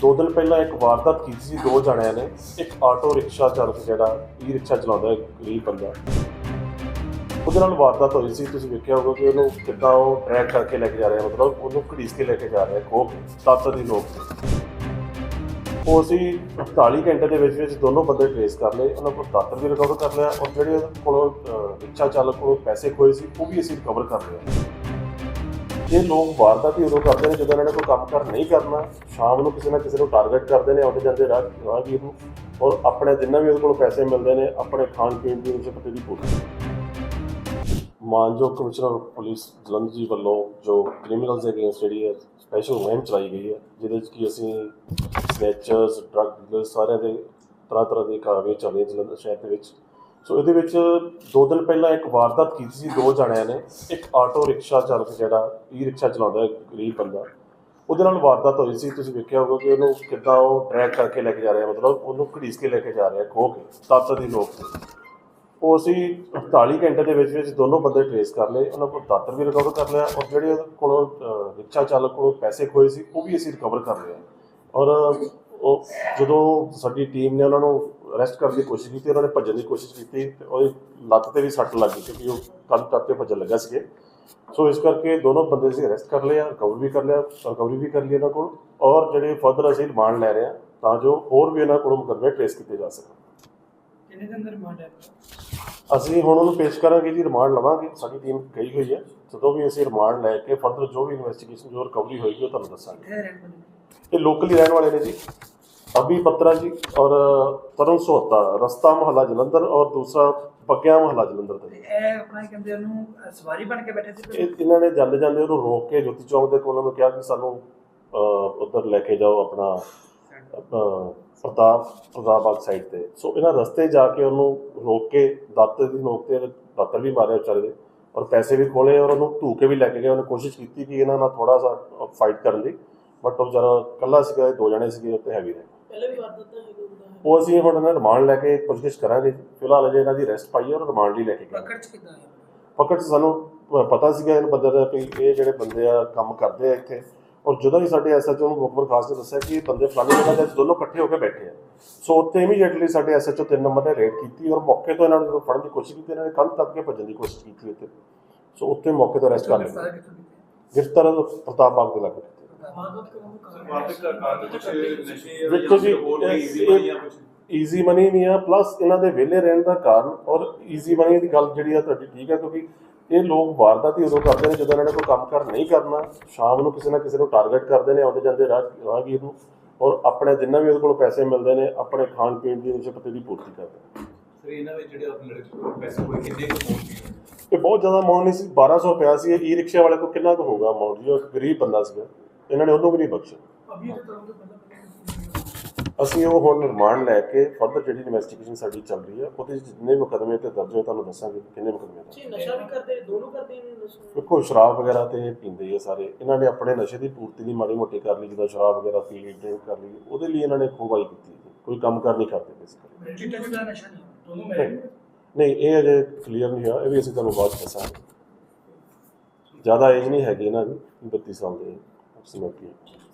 ਦੋ ਦਿਨ ਪਹਿਲਾਂ ਇੱਕ ਵਾਰਦਾਤ ਕੀਤੀ ਸੀ, ਦੋ ਜਣਿਆਂ ਨੇ। ਇੱਕ ਆਟੋ ਰਿਕਸ਼ਾ ਚਾਲਕ ਜਿਹੜਾ ਈ ਰਿਕਸ਼ਾ ਚਲਾਉਂਦਾ ਹੈ ਗਰੀਬ ਬੰਦਾ। ਉਹਦੇ ਨਾਲ ਵਾਰਦਾਤ ਹੋਈ ਸੀ। ਤੁਸੀਂ ਵੇਖਿਆ ਹੋਊਗਾ ਕਿ ਉਹਨੂੰ ਕਿੱਦਾਂ ਉਹ ਟਰੈਕ ਕਰਕੇ ਲੈ ਕੇ ਜਾ ਰਿਹਾ, ਮਤਲਬ ਉਹਨੂੰ ਘੜੀਸ ਕੇ ਲੈ ਕੇ ਜਾ ਰਿਹਾ ਖੋ ਕੇ ਦੀ ਲੋਕ ਸੀ। ਉਹ ਅਸੀਂ 48 ਘੰਟੇ ਦੇ ਵਿੱਚ ਵਿੱਚ ਦੋਨੋਂ ਬੰਦੇ ਟ੍ਰੇਸ ਕਰ ਲਏ। ਉਹਨਾਂ ਕੋਲ ਦਾਤਰ ਵੀ ਰਿਕਵਰ ਕਰ ਲਿਆ ਔਰ ਜਿਹੜੇ ਉਹਦੇ ਕੋਲੋਂ ਰਿਕਸ਼ਾ ਚਾਲਕ ਕੋਲੋਂ ਪੈਸੇ ਖੋਏ ਸੀ, ਉਹ ਵੀ ਅਸੀਂ ਰਿਕਵਰ ਕਰ ਲਿਆ। ਇਹ ਲੋਕ ਵਾਰਦਾਤ ਹੀ ਉਦੋਂ ਕਰਦੇ ਨੇ ਜਦੋਂ ਇਹਨਾਂ ਨੇ ਕੋਈ ਕੰਮ ਕਰ ਨਹੀਂ ਕਰਨਾ, ਸ਼ਾਮ ਨੂੰ ਕਿਸੇ ਨਾ ਕਿਸੇ ਨੂੰ ਟਾਰਗੇਟ ਕਰਦੇ ਨੇ, ਆਉਂਦੇ ਜਾਂਦੇ ਰਾਹ, ਰਾਹਗੀਰ ਨੂੰ, ਔਰ ਆਪਣੇ ਜਿੰਨਾ ਵੀ ਉਹਦੇ ਕੋਲ ਪੈਸੇ ਮਿਲਦੇ ਨੇ, ਆਪਣੇ ਖਾਣ ਪੀਣ ਦੀ ਨਿਸ਼ਚਿਤ ਦੀ ਪੂਰਤੀ ਮਾਨਯੋਗ ਕਮਿਸ਼ਨਰ ਪੁਲਿਸ ਜਲੰਧਰ ਜੀ ਵੱਲੋਂ ਜੋ ਕ੍ਰਿਮੀਨਲਸ ਦੇ ਅਗੇਂਸਟ ਜਿਹੜੀ ਹੈ ਸਪੈਸ਼ਲ ਮੁਹਿੰਮ ਚਲਾਈ ਗਈ ਹੈ, ਜਿਹਦੇ ਵਿੱਚ ਕਿ ਅਸੀਂ ਸਨੈਚਰਸ ਡਰੱਗ ਡੀਲਰਸ ਸਾਰਿਆਂ ਦੇ ਤਰ੍ਹਾਂ ਤਰ੍ਹਾਂ ਦੀ ਕਾਰਵਾਈ ਚੱਲ ਰਹੀ ਜਲੰਧਰ ਸ਼ਹਿਰ ਦੇ ਵਿੱਚ। ਸੋ ਇਹਦੇ ਵਿੱਚ ਦੋ ਦਿਨ ਪਹਿਲਾਂ ਇੱਕ ਵਾਰਦਾਤ ਕੀਤੀ ਸੀ, ਦੋ ਜਣਿਆਂ ਨੇ। ਇੱਕ ਆਟੋ ਰਿਕਸ਼ਾ ਚਾਲਕ ਜਿਹੜਾ, ਈ ਰਿਕਸ਼ਾ ਚਲਾਉਂਦਾ ਹੈ ਗਰੀਬ ਬੰਦਾ। ਉਹਦੇ ਨਾਲ ਵਾਰਦਾਤ ਹੋਈ ਸੀ। ਤੁਸੀਂ ਵੇਖਿਆ ਹੋਊਗਾ ਕਿ ਉਹਨੂੰ ਕਿੱਦਾਂ ਉਹ ਟਰੈਕ ਕਰਕੇ ਲੈ ਕੇ ਜਾ ਰਿਹਾ, ਮਤਲਬ ਉਹਨੂੰ ਘੜੀਸ ਕੇ ਲੈ ਕੇ ਜਾ ਰਿਹਾ ਖੋ ਕੇ ਤੱਤ ਦੀ ਲੋਕ ਸੀ ਉਹ ਅਸੀਂ 48 ਘੰਟੇ ਦੇ ਵਿੱਚ ਵਿੱਚ ਦੋਨੋਂ ਬੰਦੇ ਟ੍ਰੇਸ ਕਰ ਲਏ। ਉਹਨਾਂ ਕੋਲ ਦਾਤਰ ਵੀ ਰਿਕਵਰ ਕਰ ਲਿਆ ਔਰ ਜਿਹੜੇ ਉਹਦੇ ਕੋਲੋਂ ਰਿਕਸ਼ਾ ਚਾਲਕ ਕੋਲੋਂ ਪੈਸੇ ਖੋਏ ਸੀ, ਉਹ ਵੀ ਅਸੀਂ ਰਿਕਵਰ ਕਰ ਲਿਆ ਔਰ ਉਹ, ਜਦੋਂ ਸਾਡੀ ਟੀਮ ਨੇ ਉਹਨਾਂ ਨੂੰ ਅਰੈਸਟ ਕਰਨ ਦੀ ਕੋਸ਼ਿਸ਼ ਕੀਤੀ ਉਹਨਾਂ ਨੇ ਭੱਜਣ ਦੀ ਕੋਸ਼ਿਸ਼ ਕੀਤੀ ਤੇ ਉਹਦੀ ਲੱਤ ਤੇ ਵੀ ਸੱਟ ਲੱਗ ਗਈ ਕਿਉਂਕਿ ਉਹ ਕੰਨ ਟੱਪ ਕੇ ਭੱਜਣ ਲੱਗਾ ਸੀਗੇ। ਸੋ ਇਸ ਕਰਕੇ ਦੋਨੋਂ ਬੰਦੇ ਅਸੀਂ ਅਰੈਸਟ ਕਰ ਲਿਆ ਰਿਕਵਰ ਵੀ ਕਰ ਲਿਆ ਰਿਕਵਰੀ ਵੀ ਕਰ ਲਈ ਇਹਨਾਂ ਕੋਲ ਔਰ ਜਿਹੜੇ ਫਰਦਰ ਅਸੀਂ ਰਿਮਾਂਡ ਲੈ ਰਹੇ ਹਾਂ ਤਾਂ ਜੋ ਹੋਰ ਵੀ ਇਹਨਾਂ ਕੋਲੋਂ ਮੁਕੱਦਮੇ ਟ੍ਰੇਸ ਕੀਤੇ ਜਾ ਸਕਣ। ਕਿੰਨੇ ਦਿਨ ਦਾ ਰਿਮਾਂਡ ਹੈ? ਅਸੀਂ ਹੁਣ ਉਹਨੂੰ ਪੇਸ਼ ਕਰਾਂਗੇ ਜੀ ਰਿਮਾਂਡ ਲਵਾਂਗੇ ਸਾਡੀ ਟੀਮ ਗਈ ਹੋਈ ਹੈ। ਜਦੋਂ ਵੀ ਅਸੀਂ ਰਿਮਾਂਡ ਲੈ ਕੇ ਫਰਦਰ ਜੋ ਵੀ ਇਨਵੈਸਟੀਗੇਸ਼ਨ ਜੋ ਰਿਕਵਰੀ ਹੋਏਗੀ ਉਹ ਤੁਹਾਨੂੰ ਦੱਸਾਂਗੇ? ਇਹ ਲੋਕਲੀ ਰਹਿਣ ਵਾਲੇ ਨੇ ਜੀ। ਅਭੀ ਪੱਤਰਾ ਜੀ ਔਰ ਤਰੁਣ ਸੋਹਤਾ ਰਸਤਾ ਮਹੱਲਾ ਜਲੰਧਰ ਔਰ ਦੂਸਰਾ ਪੱਕਿਆ ਮਹੱਲਾ ਜਲੰਧਰ ਤੇ। ਇਹ ਆਪਣਾ ਕਹਿੰਦੇ ਉਹਨੂੰ ਸਵਾਰੀ ਬਣ ਕੇ ਬੈਠੇ ਸੀ ਇਹ ਇਹਨਾਂ ਨੇ ਜਾਂਦੇ ਜਾਂਦੇ ਉਹਨੂੰ ਰੋਕ ਕੇ ਜੋਤੀ ਚੌਂਕ ਦੇ ਕੋਲ ਉਹਨੂੰ ਕਿਹਾ ਕਿ ਸਾਨੂੰ ਉਧਰ ਲੈ ਕੇ ਜਾਓ ਆਪਣਾ ਅਹ, ਪ੍ਰਤਾਪ ਪ੍ਰਤਾਪਬਾਗ ਸਾਈਡ ਤੇ। ਸੋ ਇਹਨਾਂ ਰਸਤੇ ਜਾ ਕੇ ਉਹਨੂੰ ਰੋਕ ਕੇ ਦਾਤਰ ਦੀ ਨੋਕ ਤੇ ਦਾਤਰ ਵੀ ਮਾਰਿਆ ਵਿਚਾਰੇ ਦੇ ਔਰ ਪੈਸੇ ਵੀ ਖੋਲੇ ਔਰ ਉਹਨੂੰ ਧੂ ਕੇ ਵੀ ਲੈ ਕੇ ਗਏ। ਉਹਨੇ ਕੋਸ਼ਿਸ਼ ਕੀਤੀ ਕਿ ਇਹਨਾਂ ਨਾਲ ਥੋੜਾ ਸਾ ਫਾਈਟ ਕਰਨ ਦੀ ਬਟ ਉਹ ਵਿਚਾਰਾ ਇਕੱਲਾ ਸੀਗਾ ਇਹ ਦੋ ਜਣੇ ਸੀਗੇ ਉੱਤੇ ਹੈਵੀ ਰਹੇ। ਪਹਿਲੇ ਵੀ ਵਾਰਦਾਤ ਤਾਂ ਹੈਗੀ ਉਹ ਅਸੀਂ ਹੁਣ ਇਹਨਾਂ ਰਿਮਾਂਡ ਲੈ ਕੇ ਪੁੱਛਗਿੱਛ ਕਰਾਂਗੇ। ਫਿਲਹਾਲ ਅਜੇ ਇਹਨਾਂ ਦੀ ਰੈਸਟ ਪਾਈ ਹੈ ਔਰ ਰਿਮਾਂਡ ਲਈ ਲੈ ਕੇ ਗਏ। ਪਕੜ ਚ ਕਿਦਾਂ ਹੈ ਪਕੜ 'ਚ ਸਾਨੂੰ ਪਤਾ ਸੀਗਾ ਇਹਨਾਂ ਬੰਦੇ ਦਾ ਵੀ ਇਹ ਜਿਹੜੇ ਬੰਦੇ ਆ ਕੰਮ ਕਰਦੇ ਆ ਇੱਥੇ। ਔਰ ਜਦੋਂ ਵੀ ਸਾਡੇ ਐਸਐਚਓ ਨੂੰ ਮੁਖਬਰ ਖਾਸ ਨੇ ਦੱਸਿਆ ਕਿ ਇਹ ਬੰਦੇ ਫਲਾਣੀ ਜਗ੍ਹਾ ਤੇ ਦੋਨੋਂ ਇਕੱਠੇ ਹੋ ਕੇ ਬੈਠੇ ਆ। ਸੋ ਉੱਥੇ ਇਮੀਡੀਏਟਲੀ ਸਾਡੇ ਐਸਐਚਓ ਤਿੰਨ ਨੰਬਰ ਨੇ ਰੇਡ ਕੀਤੀ ਔਰ ਮੌਕੇ ਤੋਂ ਇਹਨਾਂ ਨੂੰ ਜਦੋਂ ਫੜਨ ਦੀ ਕੋਸ਼ਿਸ਼ ਕੀਤੀ ਇਹਨਾਂ ਨੇ ਕੰਧ ਤੱਕ ਕੇ ਭੱਜਣ ਦੀ ਕੋਸ਼ਿਸ਼ ਕੀਤੀ ਉੱਥੇ। ਸੋ ਉੱਥੇ ਮੌਕੇ ਤੋਂ ਅਰੈਸਟ ਕਰ ਲਿਆ। ਗ੍ਰਿਫਤਾਰ ਪ੍ਰਤਾਪ ਬਾਗ ਦੇ ਲੱਗੇ। ਵਾਰਦਾਤ ਕਦੋਂ ਨੂੰ ਕਰ ਵਾਰਤਕ ਦਾ ਕਾਰਨ ਕੁਝ ਨਸ਼ੇ ਵੇਖੋ ਜੀ, ਈਜ਼ੀ ਮਨੀ ਵੀ ਆ ਪਲੱਸ ਇਹਨਾਂ ਦੇ ਵਿਹਲੇ ਰਹਿਣ ਦਾ ਕਾਰਨ ਔਰ ਈਜ਼ੀ ਮਨੀ ਦੀ ਗੱਲ ਜਿਹੜੀ ਆ ਤੁਹਾਡੀ ਠੀਕ ਹੈ ਕਿਉਂਕਿ ਇਹ ਲੋਕ ਵਾਰਦਾਤ ਹੀ ਉਦੋਂ ਕਰਦੇ ਨੇ ਜਦੋਂ ਇਹਨਾਂ ਨੇ ਕੋਈ ਕੰਮ ਕਰ ਨਹੀਂ ਕਰਨਾ ਸ਼ਾਮ ਨੂੰ ਕਿਸੇ ਨਾ ਕਿਸੇ ਨੂੰ ਟਾਰਗੇਟ ਕਰਦੇ ਨੇ ਆਉਂਦੇ ਜਾਂਦੇ ਰਾਹ ਰਾਹਗੀਰ ਨੂੰ ਔਰ ਆਪਣੇ ਜਿੰਨਾ ਵੀ ਉਹਦੇ ਕੋਲ ਪੈਸੇ ਮਿਲਦੇ ਨੇ ਆਪਣੇ ਖਾਣ ਪੀਣ ਦੀ ਨਿਸ਼ਚਿਤ ਦੀ ਪੂਰਤੀ ਕਰਦੇ ਨੇ। ਸਰ ਇਹਨਾਂ ਵਿੱਚ ਜਿਹੜੇ ਆਪਣੇ ਲੜਕੇ ਕੋਲ ਪੈਸੇ ਕੋਈ ਕਿੰਨੇ ਕੁ ਇਹ ਬਹੁਤ ਜ਼ਿਆਦਾ ਅਮਾਉਂਟ ਨਹੀਂ ਸੀ 1200 ਰੁਪਇਆ ਸੀ ਇਹ ਈ ਰਿਕਸ਼ਾ ਵਾਲੇ ਕੋਲ ਕਿੰਨਾ ਕੁ ਹੋਊਗਾ ਅਮਾਉਂਟ ਜੀ ਉਹ ਗਰੀਬ ਬੰਦਾ ਸੀਗਾ। ਇਹਨਾਂ ਨੇ ਉਹਨੂੰ ਵੀ ਨਹੀਂ ਬਖਸ਼ਿਆ। ਅਸੀਂ ਉਹ ਹੁਣ ਰਿਮਾਂਡ ਲੈ ਕੇ ਫਰਦਰ ਜਿਹੜੀ ਇਨਵੈਸਟੀਗੇਸ਼ਨ ਸਾਡੀ ਚੱਲ ਰਹੀ ਹੈ ਉਹਦੇ 'ਚ ਜਿੰਨੇ ਮੁਕੱਦਮੇ ਤੇ ਦਰਜ ਹੋਏ ਤੁਹਾਨੂੰ ਦੱਸਾਂਗੇ ਕਿੰਨੇ ਮੁਕੱਦਮੇ ਜੀ ਨਸ਼ਾ ਵੀ ਕਰਦੇ ਦੋਨੋਂ ਕਰਦੇ ਨੇ ਨਸ਼ਾ? ਵੇਖੋ ਸ਼ਰਾਬ ਵਗੈਰਾ ਤੇ ਪੀਂਦੇ ਆ ਸਾਰੇ। ਇਹਨਾਂ ਨੇ ਆਪਣੇ ਨਸ਼ੇ ਦੀ ਪੂਰਤੀ ਲਈ ਮਾੜੀ ਮੋਟੀ ਕਰ ਲਈ ਜਿੱਦਾਂ ਸ਼ਰਾਬ ਵਗੈਰਾ ਪੀ ਲਈ ਡਰਿੰਕ ਕਰ ਲਈ ਉਹਦੇ ਲਈ ਇਹਨਾਂ ਨੇ ਖੋਬਾਈ ਕੀਤੀ। ਕੋਈ ਕੰਮ ਕਰ ਨਹੀਂ ਕਰਦੇ ਬੇਸਿਕਲੀ ਚਿੱਟਾ ਨਸ਼ਾ ਨਹੀਂ ਦੋਨੋਂ ਨਹੀਂ। ਨਹੀਂ ਇਹ ਅਜੇ ਕਲੀਅਰ ਨਹੀਂ ਹੋਇਆ ਇਹ ਵੀ ਅਸੀਂ ਤੁਹਾਨੂੰ ਬਾਅਦ ਦੱਸਾਂਗੇ। ਜ਼ਿਆਦਾ ਏਜ ਨਹੀਂ ਹੈਗੀ ਇਹਨਾਂ ਦੀ 32 ਸਾਲ ਦੇ। próxima aqui.